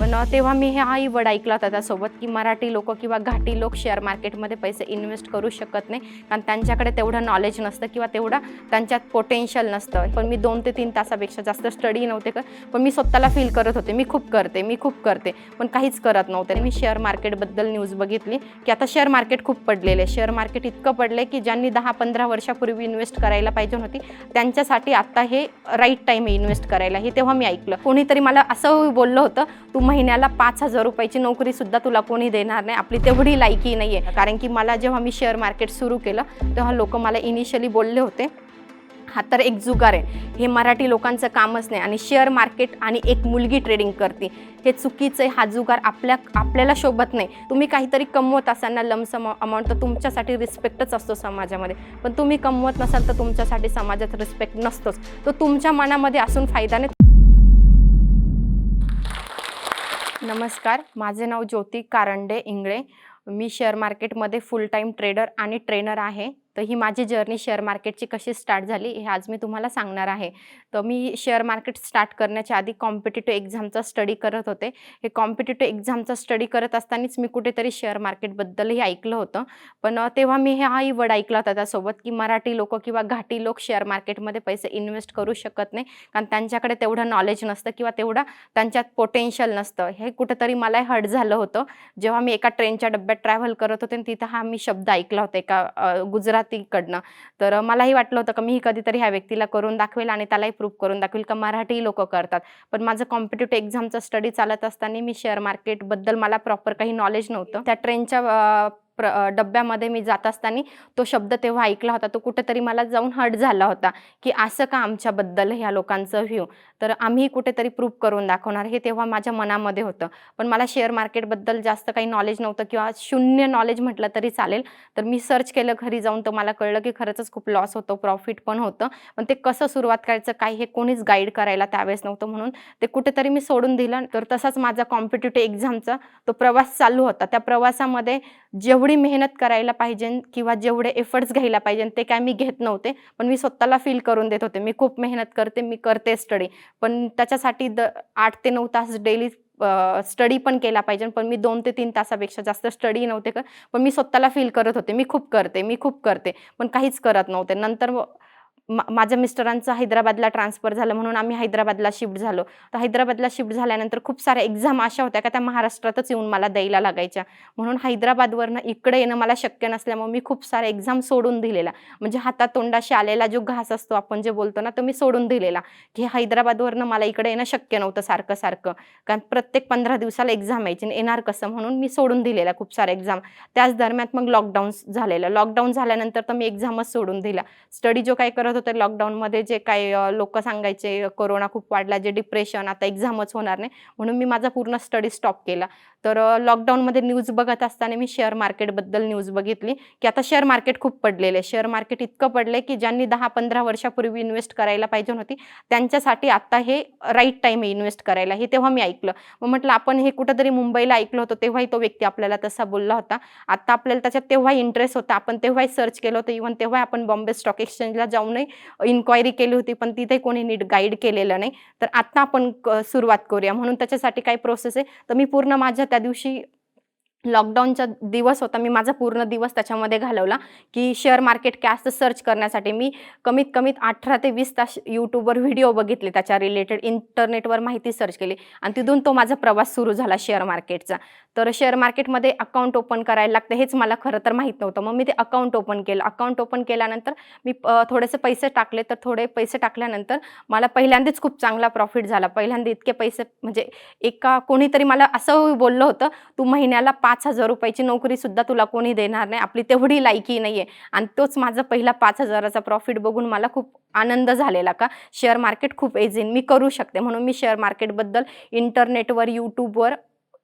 पण तेव्हा मी हे हाही वर्ड ऐकला होता त्यासोबत की मराठी लोक किंवा घाटी लोक शेअर मार्केटमध्ये पैसे इन्व्हेस्ट करू शकत नाही. कारण त्यांच्याकडे तेवढं नॉलेज नसतं किंवा तेवढं त्यांच्यात पोटेन्शियल नसतं. पण मी दोन ते तीन तासापेक्षा जास्त स्टडी नव्हते कर पण मी स्वतःला फील करत होते. मी खूप करते मी खूप करते पण काहीच करत नव्हते. आणि मी शेअर मार्केटबद्दल न्यूज बघितली की आता शेअर मार्केट खूप पडलेले आहे. शेअर मार्केट इतकं पडले की ज्यांनी दहा पंधरा वर्षापूर्वी इन्व्हेस्ट करायला पाहिजे होती त्यांच्यासाठी आत्ता हे राईट टाईम आहे इन्व्हेस्ट करायला. हे तेव्हा मी ऐकलं. कोणीतरी मला असं बोललं होतं तू महिन्याला पाच हजार रुपयाची नोकरी सुद्धा तुला कोणी देणार नाही. आपली तेवढी लायकी नाही आहे कारण की मला जेव्हा मी शेअर मार्केट सुरू केलं तेव्हा लोक मला इनिशियली बोलले होते हा तर एक जुगार आहे. हे मराठी लोकांचं कामच नाही आणि शेअर मार्केट आणि एक मुलगी ट्रेडिंग करते. हे चुकीचं आहे. हा जुगार आपल्या आपल्याला शोभत नाही. तुम्ही काहीतरी कमवत असताना लमसम अमाऊंट तर तुमच्यासाठी रिस्पेक्टच असतो समाजामध्ये. पण तुम्ही कमवत नसाल तर तुमच्यासाठी समाजात रिस्पेक्ट नसतोच. तो तुमच्या मनामध्ये असून फायदा नाही. नमस्कार. माझे नाव ज्योती कारंडे इंगळे. मी शेअर मार्केटमध्ये फुल टाईम ट्रेडर आणि ट्रेनर आहे. तर ही माझी जर्नी शेअर मार्केटची कशी स्टार्ट झाली हे आज मी तुम्हाला सांगणार आहे. तर मी शेअर मार्केट स्टार्ट करण्याच्या आधी कॉम्पिटेटिव्ह एक्झामचा स्टडी करत होते. हे कॉम्पिटेटिव्ह एक्झामचा स्टडी करत असतानाच मी कुठेतरी शेअर मार्केटबद्दलही ऐकलं होतं. पण तेव्हा मी हे हाही वड ऐकला होता त्यासोबत की मराठी लोक किंवा घाटी लोक शेअर मार्केटमध्ये पैसे इन्व्हेस्ट करू शकत नाही. कारण त्यांच्याकडे तेवढं नॉलेज नसतं किंवा तेवढा त्यांच्यात पोटेन्शियल नसतं. हे कुठेतरी मला हर्ट झालं होतं. जेव्हा मी एका ट्रेनच्या डब्यात ट्रॅव्हल करत होते आणि तिथं हा मी शब्द ऐकला होता एका गुजरात तिकडनं. तर मलाही वाटलं होतं का मी कधीतरी ह्या व्यक्तीला करून दाखवेल आणि त्यालाही प्रूफ करून दाखवेल का मराठी लोक करतात. पण माझं कॉम्पिटेटिव्ह एक्झामचा स्टडी चालत असताना मी शेअर मार्केटबद्दल मला प्रॉपर काही नॉलेज नव्हतं. त्या ट्रेनच्या प्र डब्यामध्ये मी जात असताना तो शब्द तेव्हा ऐकला होता. तो कुठेतरी मला जाऊन हट झाला होता की असं का आमच्याबद्दल ह्या लोकांचं व्ह्यू? तर आम्ही कुठेतरी प्रूव्ह करून दाखवणार. हे तेव्हा माझ्या मनामध्ये होतं. पण मला शेअर मार्केटबद्दल जास्त काही नॉलेज नव्हतं किंवा शून्य नॉलेज म्हटलं तरी चालेल. तर मी सर्च केलं घरी जाऊन तर मला कळलं की खरंच खूप लॉस होतो प्रॉफिट पण होतं. पण ते कसं सुरुवात करायचं काय हे कोणीच गाईड करायला त्यावेळेस नव्हतं म्हणून ते कुठेतरी मी सोडून दिलं. तर तसाच माझा कॉम्पिटेटिव्ह एक्झामचा तो प्रवास चालू होता. त्या प्रवासामध्ये जेवढी मेहनत करायला पाहिजे किंवा जेवढे एफर्ट्स घ्यायला पाहिजे ते काय मी घेत नव्हते. पण मी स्वतःला फील करून देत होते. मी खूप मेहनत करते मी करते स्टडी पण त्याच्यासाठी द आठ ते नऊ तास डेली स्टडी पण केला पाहिजे. पण मी दोन ते तीन तासापेक्षा जास्त स्टडी नव्हते कर पण मी स्वतःला फील करत होते. मी खूप करते. मी खूप करते. पण काहीच करत नव्हते. नंतर मा माझ्या मिस्टरांचं हैदराबादला ट्रान्सफर झालं म्हणून आम्ही हैदराबादला शिफ्ट झालो. तर हैदराबादला शिफ्ट झाल्यानंतर खूप साऱ्या एक्झाम अशा होत्या का त्या महाराष्ट्रातच येऊन मला द्यायला लागायच्या. म्हणून हैदराबादवरनं इकडे येणं मला शक्य नसल्यामुळे मी खूप साऱ्या एक्झाम सोडून दिलेला म्हणजे हातात तोंडाशी आलेला जो घास असतो आपण जे बोलतो ना तो मी सोडून दिलेला. की हैदराबादवरनं मला इकडे येणं शक्य नव्हतं सारखं सारखं. कारण प्रत्येक पंधरा दिवसाला एक्झाम यायची आणि येणार कसं म्हणून मी सोडून दिलेला खूप सारे एक्झाम. त्याच दरम्यान मग लॉकडाऊन झालेलं. लॉकडाऊन झाल्यानंतर तर मी एक्झामच सोडून दिला स्टडी जो काय करत होते लॉकडाऊनमध्ये जे काही लोक सांगायचे कोरोना खूप वाढला जे डिप्रेशन आता एक्झामच होणार नाही म्हणून मी माझा पूर्ण स्टडी स्टॉप केला. तर लॉकडाऊनमध्ये न्यूज बघत असताना मी शेअर मार्केटबद्दल न्यूज बघितली की आता शेअर मार्केट खूप पडलेले शेअर मार्केट इतकं पडलं की ज्यांनी दहा पंधरा वर्षापूर्वी इन्व्हेस्ट करायला पाहिजे होती त्यांच्यासाठी आता हे राईट टाईम आहे इन्व्हेस्ट करायला. हे तेव्हा मी ऐकलं. मग म्हटलं आपण हे कुठंतरी मुंबईला ऐकलं होतं तेव्हाही तो व्यक्ती आपल्याला तसा बोलला होता. आता आपल्याला त्याच्यात तेव्हा इंटरेस्ट होता. आपण तेव्हाही सर्च केलं होतं. इव्हन तेव्हा आपण बॉम्बे स्टॉक एक्सचेंजला जाऊनही इन्क्वायरी केली होती पण तिथे कोणी नीट गाईड केलेलं नाही. तर आता आपण सुरुवात करूया. म्हणून त्याच्यासाठी काय प्रोसेस आहे. तर मी पूर्ण माझ्या त्या दिवशी लॉकडाऊनचा दिवस होता. मी माझा पूर्ण दिवस त्याच्यामध्ये घालवला की शेअर मार्केट काय असतं सर्च करण्यासाठी. मी कमीत कमीत अठरा ते वीस तास यूट्यूबवर व्हिडिओ बघितले त्याच्या रिलेटेड इंटरनेटवर माहिती सर्च केली. आणि तिथून तो माझा प्रवास सुरू झाला शेअर मार्केटचा तर शेअर मार्केटमध्ये अकाउंट ओपन करायला लागतं. हेच मला खरं तर माहीत नव्हतं. मग मी ते अकाउंट ओपन केलं. अकाउंट ओपन केल्यानंतर मी थोडेसे पैसे टाकले. तर थोडे पैसे टाकल्यानंतर मला पहिल्यांदाच खूप चांगला प्रॉफिट झाला. पहिल्यांदा इतके पैसे म्हणजे एका कोणीतरी मला असं बोललं होतं तू महिन्याला पाच हजार रुपयाची नोकरीसुद्धा तुला कोणी देणार नाही. आपली तेवढी लायकी नाही आहे आणि तोच माझा पहिला पाच हजाराचा प्रॉफिट बघून मला खूप आनंद झालेला का? शेअर मार्केट खूप एझीन मी करू शकते. म्हणून मी शेअर मार्केटबद्दल इंटरनेटवर यूट्यूबवर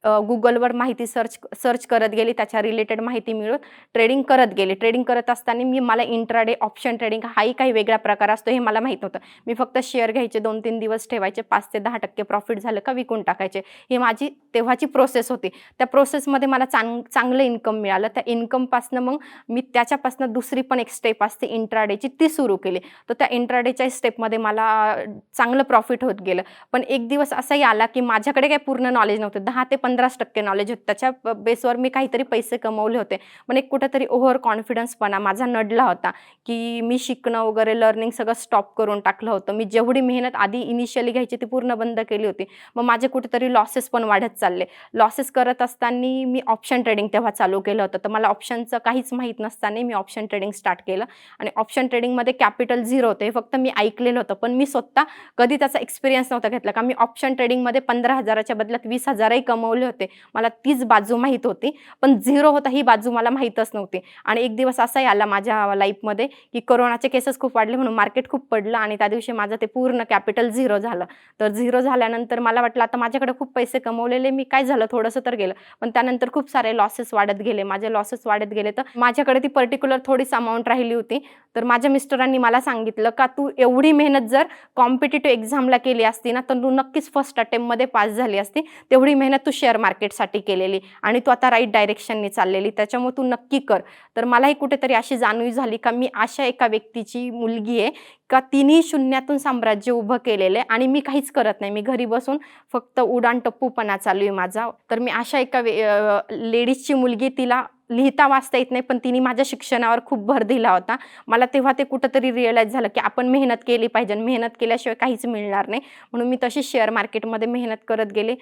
गुगलवर माहिती सर्च सर्च करत गेली त्याच्या रिलेटेड माहिती मिळून ट्रेडिंग करत गेले. ट्रेडिंग करत असताना मी मला इंट्राडे ऑप्शन ट्रेडिंग हाही काही वेगळा प्रकार असतो हे मला माहीत नव्हतं. मी फक्त शेअर घ्यायचे दोन तीन दिवस ठेवायचे पाच ते दहा टक्के प्रॉफिट झालं का विकून टाकायचे. ही माझी तेव्हाची प्रोसेस होती. त्या प्रोसेसमध्ये मला चांग चांगलं इन्कम मिळालं. त्या इन्कमपासनं मग मी त्याच्यापासनं दुसरी पण एक स्टेप असते इंट्राडेची ती सुरू केली. तर त्या इंट्राडेच्या स्टेपमध्ये मला चांगलं प्रॉफिट होत गेलं. पण एक दिवस असाही आला की माझ्याकडे काही पूर्ण नॉलेज नव्हतं. दहा ते पंधरा पंधराच टक्के नॉलेज होतं. त्याच्या बेसवर मी काहीतरी पैसे कमवले होते. पण एक कुठेतरी ओव्हर कॉन्फिडन्सपणा माझा नडला होता की मी शिकणं वगैरे लर्निंग सगळं स्टॉप करून टाकलं होतं. मी जेवढी मेहनत आधी इनिशियली घ्यायची ती पूर्ण बंद केली होती. मग माझे कुठेतरी लॉसेस पण वाढत चालले. लॉसेस करत असताना मी ऑप्शन ट्रेडिंग तेव्हा चालू केलं होतं. तर मला ऑप्शनचं काहीच माहीत नसताना मी ऑप्शन ट्रेडिंग स्टार्ट केलं. आणि ऑप्शन ट्रेडिंगमध्ये कॅपिटल झिरो होतं. हे फक्त मी ऐकलेलं होतं. पण मी स्वतः कधी त्याचा एक्सपिरियन्स नव्हता घेतला. का मी ऑप्शन ट्रेडिंगमध्ये पंधरा हजाराच्या बदल्यात वीस हजारही कमवले होते. मला तीच बाजू माहीत होती पण झिरो होता ही बाजू मला माहीतच नव्हती. आणि एक दिवस असाही आला माझ्या लाईफमध्ये की कोरोनाचे केसेस खूप वाढले म्हणून मार्केट खूप पडलं आणि त्या दिवशी माझं ते पूर्ण कॅपिटल झिरो झालं. तर झिरो झाल्यानंतर मला वाटलं आता माझ्याकडे खूप पैसे कमवलेले मी काय झालं थोडंसं तर गेलं. पण त्यानंतर खूप सारे लॉसेस वाढत गेले. माझे लॉसेस वाढत गेले तर माझ्याकडे ती पर्टिक्युलर थोडीच अमाऊंट राहिली होती. तर माझ्या मिस्टरांनी मला सांगितलं का तू एवढी मेहनत जर कॉम्पिटेटिव्ह एक्झामला केली असती ना तर तू नक्कीच फर्स्ट अटेम्प्टमध्ये पास झाली असती. तेवढी मेहनत तू शेअर शेअर मार्केटसाठी केलेली आणि तू आता राईट डायरेक्शनने चाललेली त्याच्यामुळे तू नक्की कर. तर मलाही कुठेतरी अशी जाणीव झाली का मी अशा एका व्यक्तीची मुलगी आहे का तिन्ही शून्यातून साम्राज्य उभं केलेलं आहे आणि मी काहीच करत नाही. मी घरी बसून फक्त उडाण टप्पूपणा चालू आहे माझा. तर मी अशा एका लेडीजची मुलगी तिला लिहिता वाचता येत नाही पण तिने माझ्या शिक्षणावर खूप भर दिला होता. मला तेव्हा ते कुठंतरी रिअलाईज झालं की आपण मेहनत केली पाहिजे मेहनत केल्याशिवाय काहीच मिळणार नाही. म्हणून मी तशीच शेअर मार्केटमध्ये मेहनत करत गेले.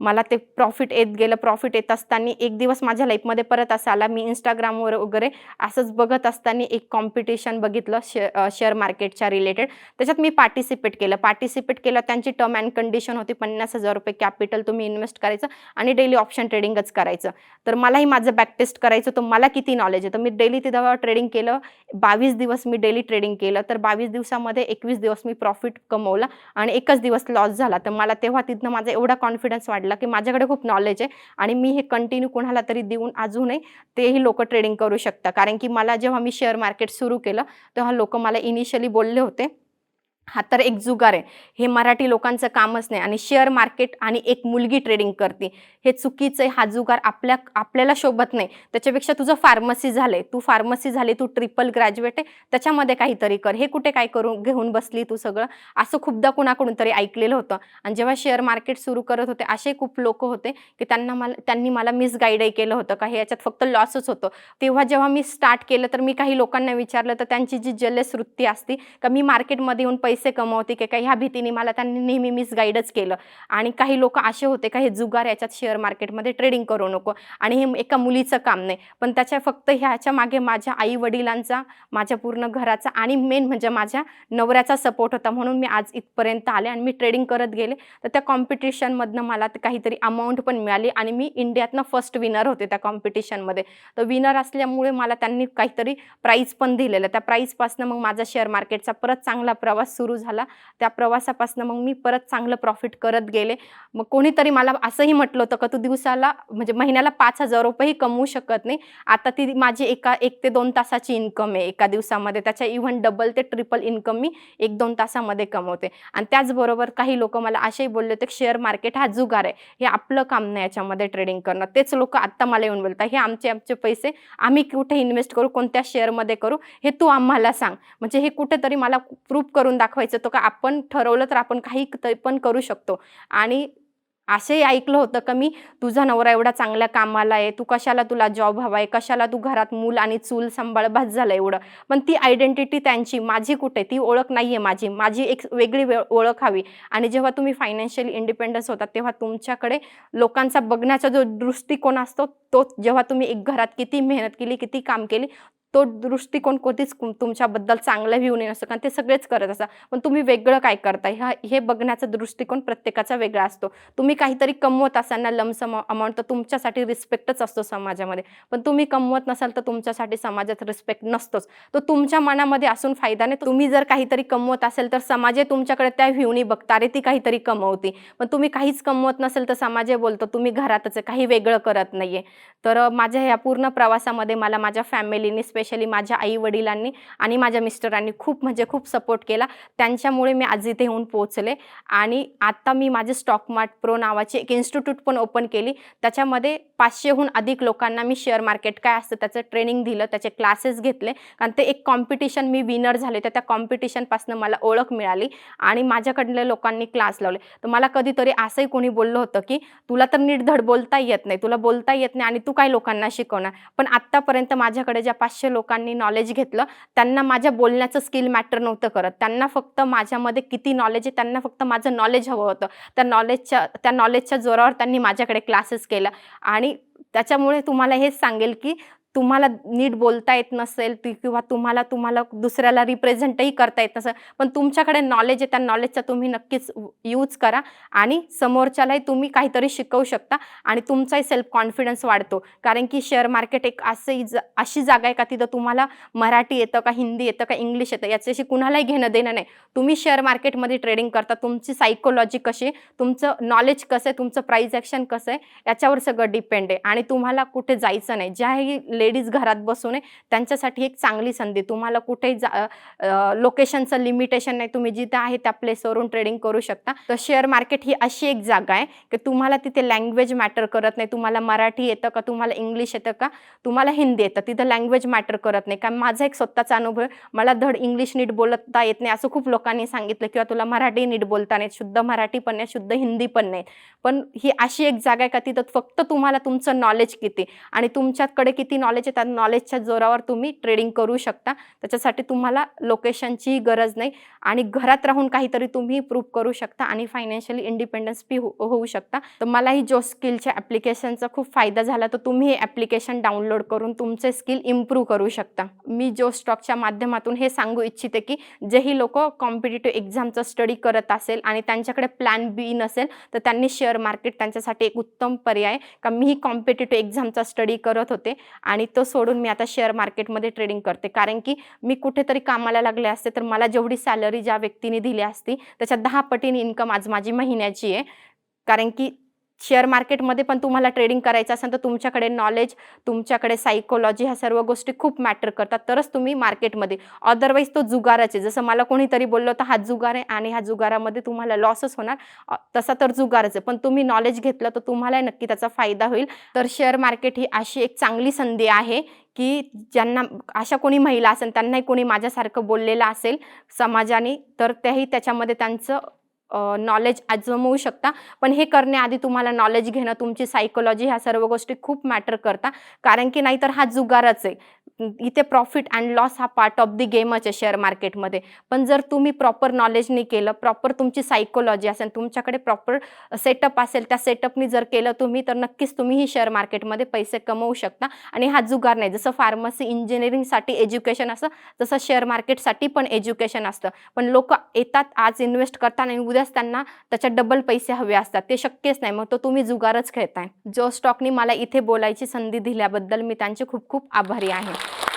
मला ते प्रॉफिट येत गेलं प्रॉफिट येत असताना एक दिवस माझ्या लाईफमध्ये परत असा आला. मी इंस्टाग्रामवर वगैरे असंच बघत असताना एक कॉम्पिटिशन बघितलं शे शेअर मार्केटच्या रिलेटेड त्याच्यात मी पार्टिसिपेट केलं. पार्टिसिपेट केलं त्यांची टर्म अँड कंडिशन होती पन्नास हजार रुपये कॅपिटल तुम्ही इन्व्हेस्ट करायचं आणि डेली ऑप्शन ट्रेडिंगच करायचं. तर मलाही माझं बॅक टेस्ट करायचं तर मला किती नॉलेज आहे तर मी डेली तिथं ट्रेडिंग केलं बावीस दिवस मी डेली ट्रेडिंग केलं. तर बावीस दिवसामध्ये एकवीस दिवस मी प्रॉफिट कमवलं आणि एकच दिवस लॉस झाला. तर मला तेव्हा तिथनं माझा एवढा कॉन्फिडन्स वाढला. की माझ्याकडे खूप नॉलेज आहे आणि मी हे कंटिन्यू कोणाला तरी देऊन अजूनही तेही लोक ट्रेडिंग करू शकता. कारण की मला जेव्हा मी शेअर मार्केट सुरू केलं तेव्हा लोक मला इनिशियली बोलले होते हा तर एक जुगार आहे. हे मराठी लोकांचं कामच नाही आणि शेअर मार्केट आणि एक मुलगी ट्रेडिंग करते. हे चुकीचं आहे. हा जुगार आपल्या आपल्याला शोभत नाही. त्याच्यापेक्षा तुझं फार्मसी झालंय. तू फार्मसी झाली तू ट्रिपल ग्रॅज्युएट आहे. त्याच्यामध्ये काहीतरी कर. हे कुठे काय करून घेऊन बसली तू सगळं? असं खूपदा कुणाकडून तरी ऐकलेलं होतं. आणि जेव्हा शेअर मार्केट सुरू करत होते असे खूप लोक होते की त्यांना मला त्यांनी मला मिसगाईडही केलं होतं. का हे याच्यात फक्त लॉसच होतं. तेव्हा जेव्हा मी स्टार्ट केलं तर मी काही लोकांना विचारलं तर त्यांची जी जलस वृत्ती असती का मी मार्केटमध्ये येऊन पैसे पैसे कमवते की काय ह्या भीतीने मला त्यांनी नेहमी मिसगाईडच केलं. आणि काही लोक असे होते का हे जुगार याच्यात शेअर मार्केटमध्ये ट्रेडिंग करू नको. आणि हे एका मुलीचं काम नाही. पण त्याच्या फक्त ह्याच्या मागे माझ्या आई वडिलांचा माझ्या पूर्ण घराचा आणि मेन म्हणजे माझ्या नवऱ्याचा सपोर्ट होता. म्हणून मी आज इथपर्यंत आले आणि मी ट्रेडिंग करत गेले. तर त्या कॉम्पिटिशनमधनं मला काहीतरी अमाऊंट पण मिळाली आणि मी इंडियातनं फर्स्ट विनर होते त्या कॉम्पिटिशनमध्ये तर विनर असल्यामुळे मला त्यांनी काहीतरी प्राईज पण दिलेलं. त्या प्राईजपासनं मग माझा शेअर मार्केटचा परत चांगला प्रवास सुरू झाला. त्या प्रवासापासून मग मी परत चांगलं प्रॉफिट करत गेले. मग कोणीतरी मला असंही म्हटलं होतं का तू दिवसाला म्हणजे महिन्याला पाच हजार रुपयेही कमवू शकत नाही. आता ती माझी एका एक ते दोन तासाची इन्कम आहे एका दिवसामध्ये. त्याच्या इव्हन डबल ते ट्रिपल इन्कम मी एक दोन तासामध्ये कमवते. आणि त्याचबरोबर काही लोक मला असेही बोलले होते शेअर मार्केट हा जुगार आहे. हे आपलं काम नाही याच्यामध्ये ट्रेडिंग करणं. तेच लोक आत्ता मला येऊन बोलतात हे आमचे आमचे पैसे आम्ही कुठे इन्व्हेस्ट करू कोणत्या शेअरमध्ये करू हे तू आम्हाला सांग. म्हणजे हे कुठेतरी मला प्रूफ करून दाखवायचं तो का आपण ठरवलं तर आपण काही पण करू शकतो. आणि असे ऐकलं होतं का मी तुझा नवरा एवढा चांगल्या कामाला आहे तू कशाला तुला जॉब हवा आहे कशाला तू घरात मूल आणि चूल सांभाळ भात झालं एवढं. पण ती आयडेंटिटी त्यांची माझी कुठे ती ओळख नाही आहे माझी माझी एक वेगळी वे ओळख हवी. आणि जेव्हा तुम्ही फायनान्शियल इंडिपेंडन्स होता तेव्हा तुमच्याकडे लोकांचा बघण्याचा जो दृष्टिकोन असतो तो जेव्हा तुम्ही एक घरात किती मेहनत केली किती काम केली तो दृष्टिकोन कधीच तुमच्याबद्दल चांगला व्ह्यू नाही असतो कारण ते सगळेच करत असतात. पण तुम्ही वेगळं काय करताय? ह्या हे बघण्याचा दृष्टिकोन प्रत्येकाचा वेगळा असतो. तुम्ही काहीतरी कमवत असाल ना लमसम अमाऊंट तर तुमच्यासाठी रिस्पेक्टच असतो समाजामध्ये. पण तुम्ही कमवत नसाल तर तुमच्यासाठी समाजात रिस्पेक्ट नसतोच. तो तुमच्या मनामध्ये असून फायदा नाही. तुम्ही जर काहीतरी कमवत असेल तर समाजे तुमच्याकडे त्या व्ह्यूनी बघता. अरे ती काहीतरी कमवते. पण तुम्ही काहीच कमवत नसेल तर समाजे बोलतो तुम्ही घरातच काही वेगळं करत नाहीये. तर माझ्या ह्या पूर्ण प्रवासामध्ये मला माझ्या फॅमिलीने स्पेशल माझ्या आई वडिलांनी आणि माझ्या मिस्टरांनी खूप म्हणजे खूप सपोर्ट केला. त्यांच्यामुळे मी आज इथे येऊन पोहोचले आणि आत्ता मी माझे स्टॉक मार्ट प्रो नावाची एक इन्स्टिट्यूट पण ओपन केली. त्याच्यामध्ये पाचशेहून अधिक लोकांना मी शेअर मार्केट काय असतं त्याचं ट्रेनिंग दिलं त्याचे क्लासेस घेतले कारण ते एक कॉम्पिटिशन मी विनर झाले तर त्या कॉम्पिटिशनपासून मला ओळख मिळाली आणि माझ्याकडल्या लोकांनी क्लास लावले. तर मला कधीतरी असंही कोणी बोललं होतं की तुला तर नीट धड बोलता येत नाही तुला बोलता येत नाही आणि तू काय लोकांना शिकवणार? पण आत्तापर्यंत माझ्याकडे ज्या पाचशे लोकांनी नॉलेज घेतलं. त्यांना माझ्या बोलण्याचं स्किल मॅटर नव्हतं करत. त्यांना फक्त माझ्यामध्ये किती नॉलेज आहे त्यांना फक्त माझं नॉलेज हवं होतं. त्या नॉलेजच्या त्या नॉलेजच्या जोरावर त्यांनी माझ्याकडे क्लासेस केला. आणि त्याच्यामुळे तुम्हाला हेच सांगेल की तुम्हाला नीट बोलता येत नसेल ती किंवा तुम्हाला तुम्हाला दुसऱ्याला रिप्रेझेंटही करता येत नसेल पण तुमच्याकडे नॉलेज आहे त्या नॉलेजचा तुम्ही नक्कीच यूज करा आणि समोरच्यालाही तुम्ही काहीतरी शिकवू शकता आणि तुमचाही सेल्फ कॉन्फिडन्स वाढतो. कारण की शेअर मार्केट एक असे ज अशी जागा आहे का तिथं तुम्हाला मराठी येतं का हिंदी येतं का इंग्लिश येतं याच्याशी कुणालाही घेणं देणं नाही. तुम्ही शेअर मार्केटमध्ये ट्रेडिंग करता तुमची सायकोलॉजी कशी आहे तुमचं नॉलेज कसं आहे तुमचं प्राईज ॲक्शन कसं आहे याच्यावर सगळं डिपेंड आहे आणि तुम्हाला कुठे जायचं नाही. ज्याही लेडीज घरात बसून आहे त्यांच्यासाठी एक चांगली संधी. तुम्हाला कुठेही जा लोकेशनचं लिमिटेशन नाही तुम्ही जिथं आहे त्या प्लेसवरून ट्रेडिंग करू शकता. तर शेअर मार्केट ही अशी एक जागा आहे की तुम्हाला तिथे लँग्वेज मॅटर करत नाही. तुम्हाला मराठी येतं का तुम्हाला इंग्लिश येतं का तुम्हाला हिंदी येतं. तिथं लँग्वेज मॅटर करत नाही. कारण माझा एक स्वतःचा अनुभव आहे मला धड इंग्लिश नीट बोलता येत नाही असं खूप लोकांनी सांगितलं किंवा तुला मराठी नीट बोलता नाही शुद्ध मराठी पण नाही शुद्ध हिंदी पण नाही. पण ही अशी एक जागा आहे का तिथं फक्त तुम्हाला तुमचं नॉलेज किती आणि तुमच्याकडे किती नॉलेज आहे त्या नॉलेजच्या जोरावर तुम्ही ट्रेडिंग करू शकता. त्याच्यासाठी तुम्हाला लोकेशनचीही गरज नाही आणि घरात राहून काहीतरी तुम्ही प्रूव्ह करू शकता आणि फायनान्शियली इंडिपेंडन्स बी होऊ शकता. तर मलाही जो स्किलच्या ॲप्लिकेशनचा खूप फायदा झाला तर तुम्ही हे ॲप्लिकेशन डाउनलोड करून तुमचे स्किल इम्प्रूव्ह करू शकता. मी जो स्टॉकच्या माध्यमातून हे सांगू इच्छिते की जेही लोक कॉम्पिटेटिव्ह एक्झामचा स्टडी करत असेल आणि त्यांच्याकडे प्लॅन बी नसेल तर त्यांनी शेअर मार्केट त्यांच्यासाठी एक उत्तम पर्याय आहे. का मीही कॉम्पिटेटिव्ह एक्झामचा स्टडी करत होते आणि आणि तो सोडून मी आता शेअर मार्केटमध्ये ट्रेडिंग करते. कारण की मी कुठेतरी कामाला लागले असते तर मला जेवढी सॅलरी ज्या व्यक्तीने दिली असती त्याच्या दहा पटीने इन्कम आज माझी महिन्याची आहे. कारण की शेअर मार्केटमध्ये पण तुम्हाला ट्रेडिंग करायचं असेल तर तुमच्याकडे नॉलेज तुमच्याकडे सायकोलॉजी ह्या सर्व गोष्टी खूप मॅटर करतात. तरच तुम्ही मार्केटमध्ये. अदरवाईज तो जुगाराच आहे. जसं मला कोणीतरी बोललं तर हा जुगार आहे आणि ह्या जुगारामध्ये तुम्हाला लॉसच होणार. तसा तर जुगारच आहे. पण तुम्ही नॉलेज घेतलं तर तुम्हाला नक्की त्याचा फायदा होईल. तर शेअर मार्केट ही अशी एक चांगली संधी आहे की ज्यांना अशा कोणी महिला असेल त्यांनाही कोणी माझ्यासारखं बोललेलं असेल समाजाने तर त्याही त्याच्यामध्ये त्यांचं नॉलेज आजमवू शकता. पण हे करण्याआधी तुम्हाला नॉलेज घेणं तुमची सायकोलॉजी ह्या सर्व गोष्टी खूप मॅटर करता. कारण की नाहीतर हा जुगारच आहे. इथे प्रॉफिट अँड लॉस हा पार्ट ऑफ दी गेमच आहे शेअर मार्केटमध्ये पण जर तुम्ही प्रॉपर नॉलेजनी केलं प्रॉपर तुमची सायकोलॉजी असेल तुमच्याकडे प्रॉपर सेटअप असेल त्या सेटअपनी जर केलं तुम्ही तर नक्कीच तुम्हीही शेअर मार्केटमध्ये पैसे कमवू शकता. आणि हा जुगार नाही जसं फार्मसी इंजिनिअरिंगसाठी एज्युकेशन असतं तसं शेअर मार्केटसाठी पण एज्युकेशन असतं. पण लोक येतात आज इन्व्हेस्ट करतात आणि उद्याच त्यांना त्याच्यात डबल पैसे हवे असतात. ते शक्यच नाही मग तो तुम्ही जुगारच खेळताय. जो स्टॉकनी मला इथे बोलायची संधी दिल्याबद्दल मी त्यांचे खूप खूप आभारी आहे.